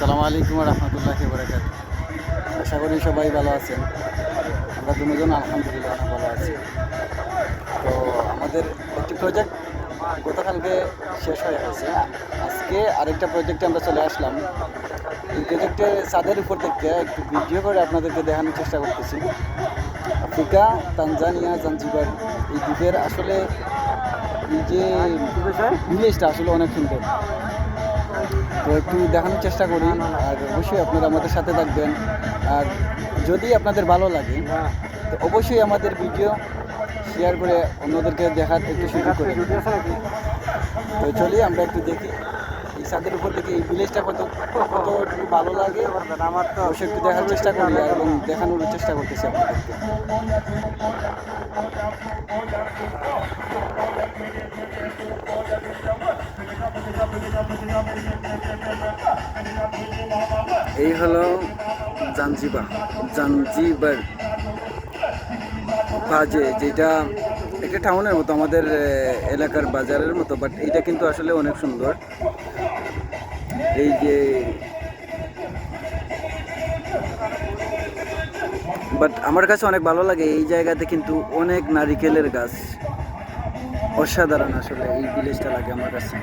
আসসালামু আলাইকুম রহমতুল্লাহ বরাকাত আশা করি সবাই ভালো আছেন। আমরা দুজন আলহামদুলিল্লাহ অনেক ভালো আছি। তো আমাদের একটি প্রজেক্ট গতকালকে শেষ হয়ে গেছে। আজকে আরেকটা প্রজেক্টে আমরা চলে আসলাম। এই প্রজেক্টে ছাদের উপর থেকে একটু ভিডিও করে আপনাদেরকে দেখানোর চেষ্টা করতেছি। আফ্রিকা তানজানিয়া জাঞ্জিবার এই দ্বীপের আসলে এই যে ভিলেজটা আসলে অনেক সুন্দর। তো একটু দেখানোর চেষ্টা করি। আর অবশ্যই আপনারা আমাদের সাথে থাকবেন। আর যদি আপনাদের ভালো লাগে, তো অবশ্যই আমাদের ভিডিও শেয়ার করে অন্যদেরকে দেখার একটু সুযোগ করে তো চলি, আমরা একটু দেখি। এই ছাদের উপর থেকে এই ভিলেজটা কত কতটুকু ভালো লাগে। আমার তো অবশ্যই একটু দেখার চেষ্টা করি এবং দেখানোর চেষ্টা করতেছি আপনাদেরকে। এই হলো জাঞ্জিবা জাঞ্জিবার বাজে, যেটা একটা টাউনের মতো, আমাদের এলাকার বাজারের মতো বাট এটা কিন্তু আসলে অনেক সুন্দর। এই যে বাট আমার কাছে অনেক ভালো লাগে এই জায়গাতে কিন্তু অনেক নারিকেলের গাছ। অসাধারণ আসলে এই ভিলেজটা লাগে আমার কাছে।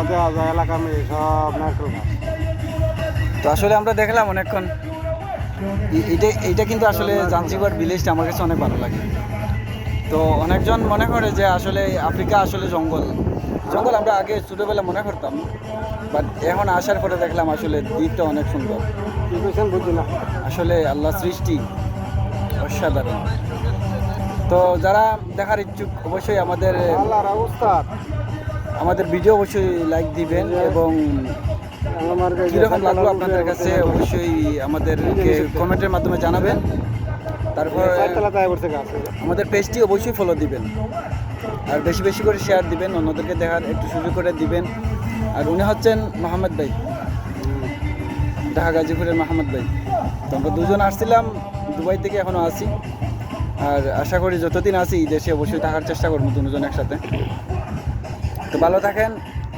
এদিকে যা দেওয়া এলাকা মেয়ে সব নারকেল গাছ। তো আসলে আমরা দেখলাম অনেকক্ষণ। এটা এইটা কিন্তু আসলে জাঞ্জিবার ভিলেজটা আমার কাছে অনেক ভালো লাগে। তো অনেকজন মনে করে যে আসলে আফ্রিকা আসলে জঙ্গল। জঙ্গল আমরা আগে ছোটোবেলা মনে করতাম। বাট এখন আসার পরে দেখলাম আসলে দ্বীপটা অনেক সুন্দর। আসলে আল্লাহ সৃষ্টি। অসাধারণ। তো যারা দেখার ইচ্ছুক অবশ্যই আমাদের আমাদের ভিডিও অবশ্যই লাইক দিবেন এবং কীরকম লাগল আপনাদের কাছে অবশ্যই আমাদেরকে কমেন্টের মাধ্যমে জানাবেন। তারপর, আমাদের পেজটি অবশ্যই ফলো দিবেন। আর বেশি বেশি করে শেয়ার দিবেন, অন্যদেরকে দেখার একটু সুযোগ করে দিবেন। আর উনি হচ্ছেন মোহাম্মদ ভাই। ঢাকা গাজীপুরের মোহাম্মদ ভাই। তো আমরা দুজন আসছিলাম, দুবাই থেকে এখনও আসি আর আশা করি যতদিন আসি দেশে অবশ্যই থাকার চেষ্টা করব দুজন একসাথে। তো ভালো থাকেন।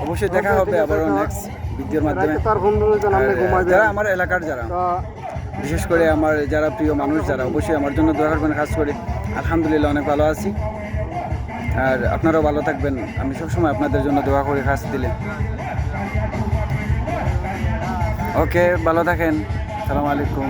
অবশ্যই দেখা হবে আবারও নেক্সট ভিডিওর মাধ্যমে। যারা আমার এলাকার যারা বিশেষ করে আমার যারা প্রিয় মানুষ যারা অবশ্যই আমার জন্য দোয়া করবেন কাজ করি আলহামদুলিল্লাহ অনেক ভালো আছি। আর আপনারাও ভালো থাকবেন। আমি সবসময় আপনাদের জন্য দোয়া করি কাজ দিলে। ওকে ভালো থাকেন। সালাম আলাইকুম।